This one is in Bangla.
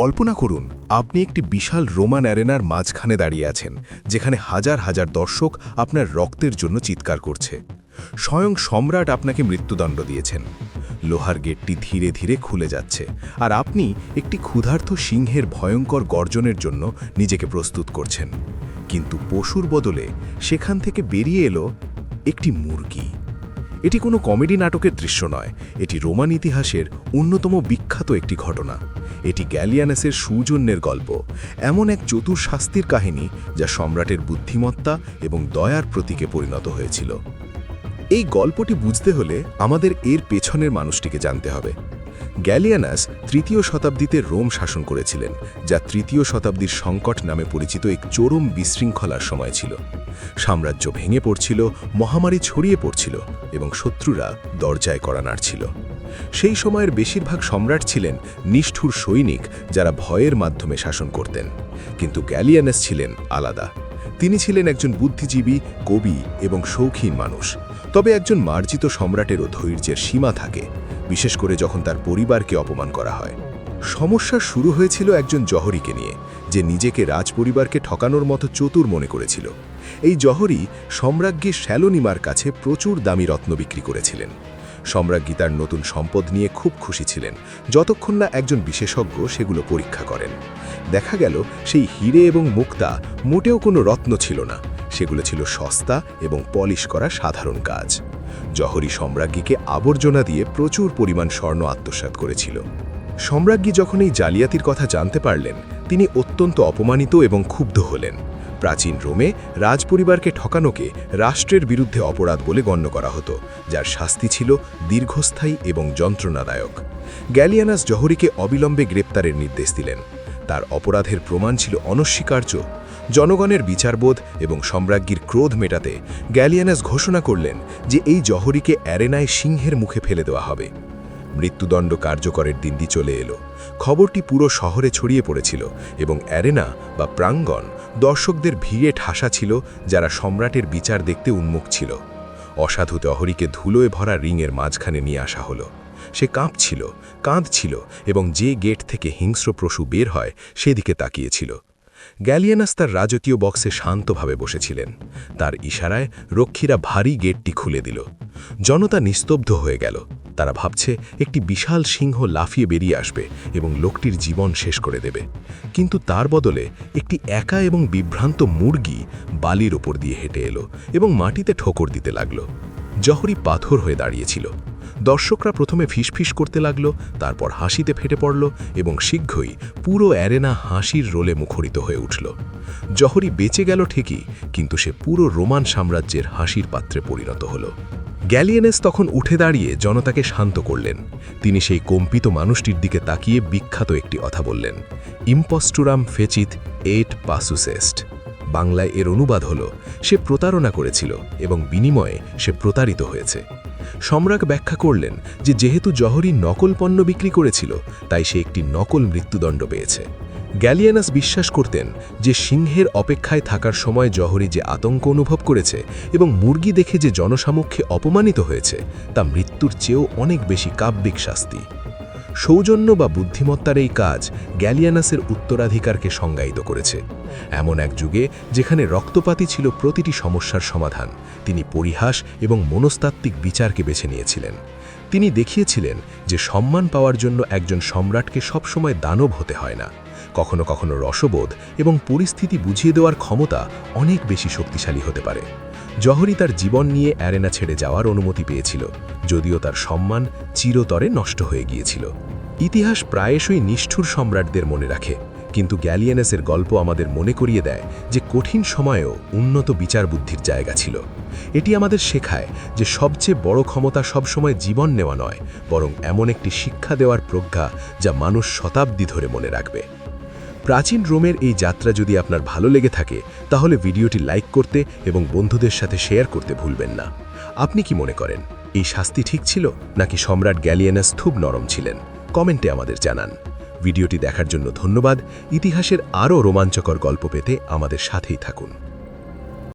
কল্পনা করুন, আপনি একটি বিশাল রোমান অ্যারেনার মাঝখানে দাঁড়িয়ে আছেন, যেখানে হাজার হাজার দর্শক আপনার রক্তের জন্য চিৎকার করছে। স্বয়ং সম্রাট আপনাকে মৃত্যুদণ্ড দিয়েছেন। লোহার গেটটি ধীরে ধীরে খুলে যাচ্ছে, আর আপনি একটি ক্ষুধার্ত সিংহের ভয়ঙ্কর গর্জনের জন্য নিজেকে প্রস্তুত করছেন। কিন্তু পশুর বদলে সেখান থেকে বেরিয়ে এলো একটি মুরগি। এটি কোনো কমেডি নাটকের দৃশ্য নয়, এটি রোমান ইতিহাসের অন্যতম বিখ্যাত একটি ঘটনা। এটি গ্যালিয়ানাসের সৌজন্যের গল্প, এমন এক চতুর শাস্তির কাহিনী যা সম্রাটের বুদ্ধিমত্তা এবং দয়ার প্রতীকে পরিণত হয়েছিল। এই গল্পটি বুঝতে হলে আমাদের এর পেছনের মানুষটিকে জানতে হবে। গ্যালিয়ানাস তৃতীয় শতাব্দীতে রোম শাসন করেছিলেন, যা তৃতীয় শতাব্দীর সংকট নামে পরিচিত এক চরম বিশৃঙ্খলার সময় ছিল। সাম্রাজ্য ভেঙে পড়ছিল, মহামারী ছড়িয়ে পড়ছিল এবং শত্রুরা দরজায় করা নাড়ছিল। সেই সময়ের বেশিরভাগ সম্রাট ছিলেন নিষ্ঠুর সৈনিক যারা ভয়ের মাধ্যমে শাসন করতেন, কিন্তু গ্যালিয়ানাস ছিলেন আলাদা। তিনি ছিলেন একজন বুদ্ধিজীবী, কবি এবং শৌখিন মানুষ। তবে একজন মার্জিত সম্রাটেরও ধৈর্যের সীমা থাকে। বিশেষ করে যখন তার পরিবারকে অপমান করা হয়। সমস্যা শুরু হয়েছিল একজন জহরিকে নিয়ে, যে নিজেকে রাজপরিবারকে ঠকানোর মতো চতুর মনে করেছিল। এই জহরি সম্রাজ্ঞী শ্যালোনিমার কাছে প্রচুর দামি রত্ন বিক্রি করেছিলেন। সম্রাজ্ঞী তার নতুন সম্পদ নিয়ে খুব খুশি ছিলেন। যতক্ষণ না একজন বিশেষজ্ঞ সেগুলো পরীক্ষা করেন। দেখা গেল, সেই হিরে এবং মুক্তা মোটেও কোনো রত্ন ছিল না। সেগুলো ছিল সস্তা এবং পলিশ করা সাধারণ কাজ। জহরি সম্রাজ্ঞীকে আবর্জনা দিয়ে প্রচুর পরিমাণ স্বর্ণ আত্মসাৎ করেছিল। সম্রাজ্ঞী যখন এই জালিয়াতির কথা জানতে পারলেন, তিনি অত্যন্ত অপমানিত এবং ক্ষুব্ধ হলেন। প্রাচীন রোমে রাজপরিবারকে ঠকানোকে রাষ্ট্রের বিরুদ্ধে অপরাধ বলে গণ্য করা হতো, যার শাস্তি ছিল দীর্ঘস্থায়ী এবং যন্ত্রণাদায়ক। গ্যালিয়ানাস জহরিকে অবিলম্বে গ্রেপ্তারের নির্দেশ দিলেন। তার অপরাধের প্রমাণ ছিল অনস্বীকার্য জনগণের বিচারবোধ এবং সম্রাজ্ঞীর ক্রোধ মেটাতে গ্যালিয়ানাস ঘোষণা করলেন যে এই জহরিকে অ্যারেনায় সিংহের মুখে ফেলে দেওয়া হবে। মৃত্যুদণ্ড কার্যকরের দিনটি চলে এলো। খবরটি পুরো শহরে ছড়িয়ে পড়েছিল এবং অ্যারেনা বা প্রাঙ্গণ দর্শকদের ভিড়ে ঠাসা ছিল যারা সম্রাটের বিচার দেখতে উন্মুখ ছিল। অসাধু তহরিকে ধুলোয় ভরা রিংয়ের মাঝখানে নিয়ে আসা হলো। সে কাঁপছিল, কাঁদছিল এবং যে গেট থেকে হিংস্র পশু বের হয় সেদিকে তাকিয়েছিল গ্যালিয়ানাস তার রাজকীয় বক্সে শান্তভাবে বসেছিলেন। তার ইশারায় রক্ষীরা ভারী গেটটি খুলে দিল। জনতা নিস্তব্ধ হয়ে গেল। তারা ভাবছে, একটি বিশাল সিংহ লাফিয়ে বেরিয়ে আসবে এবং লোকটির জীবন শেষ করে দেবে। কিন্তু তার বদলে একটি একা এবং বিভ্রান্ত মুরগি বালির ওপর দিয়ে হেঁটে এলো এবং মাটিতে ঠোকর দিতে লাগল। জহরি পাথর হয়ে দাঁড়িয়েছিল দর্শকরা প্রথমে ফিসফিস করতে লাগল, তারপর হাসিতে ফেটে পড়ল এবং শীঘ্রই পুরো অ্যারেনা হাসির রোলে মুখরিত হয়ে উঠল। জহরি বেঁচে গেল ঠিকই, কিন্তু সে পুরো রোমান সাম্রাজ্যের হাসির পাত্রে পরিণত হল। গ্যালিয়েনেস তখন উঠে দাঁড়িয়ে জনতাকে শান্ত করলেন। তিনি সেই কম্পিত মানুষটির দিকে তাকিয়ে বিখ্যাত একটি কথা বললেন, ইম্পস্টুরাম ফেচিত এট পাসুসেস্ট বাংলায় এর অনুবাদ হল, সে প্রতারণা করেছিল এবং বিনিময়ে সে প্রতারিত হয়েছে। সম্রাট ব্যাখ্যা করলেন যে যেহেতু জহরি নকল পণ্য বিক্রি করেছিল, তাই সে একটি নকল মৃত্যুদণ্ড পেয়েছে। গ্যালিয়ানাস বিশ্বাস করতেন যে সিংহের অপেক্ষায় থাকার সময় জহরি যে আতঙ্ক অনুভব করেছে এবং মুরগি দেখে যে জনসামক্ষে অপমানিত হয়েছে, তা মৃত্যুর চেয়েও অনেক বেশি কাব্যিক শাস্তি। সৌজন্য বা বুদ্ধিমত্তার এই কাজ গ্যালিয়ানাসের উত্তরাধিকারকে সংজ্ঞায়িত করেছে। এমন এক যুগে যেখানে রক্তপাতই ছিল প্রতিটি সমস্যার সমাধান, তিনি পরিহাস এবং মনস্তাত্ত্বিক বিচারকে বেছে নিয়েছিলেন। তিনি দেখিয়েছিলেন যে সম্মান পাওয়ার জন্য একজন সম্রাটকে সবসময় দানব হতে হয় না। কখনো কখনো রসবোধ এবং পরিস্থিতি বুঝিয়ে দেওয়ার ক্ষমতা অনেক বেশি শক্তিশালী হতে পারে। জহরি তার জীবন নিয়ে অ্যারেনা ছেড়ে যাওয়ার অনুমতি পেয়েছিল, যদিও তার সম্মান চিরতরে নষ্ট হয়ে গিয়েছিল। ইতিহাস প্রায়শই নিষ্ঠুর সম্রাটদের মনে রাখে, কিন্তু গ্যালিয়ানাসের গল্প আমাদের মনে করিয়ে দেয় যে কঠিন সময়েও উন্নত বিচার বুদ্ধির জায়গা ছিল। এটি আমাদের শেখায় যে সবচেয়ে বড় ক্ষমতা সবসময় জীবন নেওয়া নয়, বরং এমন একটি শিক্ষা দেওয়ার প্রজ্ঞা যা মানুষ শতাব্দী ধরে মনে রাখবে। প্রাচীন রোমের এই যাত্রা যদি আপনার ভালো লেগে থাকে, তাহলে ভিডিওটি লাইক করতে এবং বন্ধুদের সাথে শেয়ার করতে ভুলবেন না। আপনি কি মনে করেন, এই শাস্তি ঠিক ছিল, নাকি সম্রাট গ্যালিয়ানাস খুব নরম ছিলেন? কমেন্টে আমাদের জানান। ভিডিওটি দেখার জন্য ধন্যবাদ। ইতিহাসের আরও রোমাঞ্চকর গল্প পেতে আমাদের সাথেই থাকুন।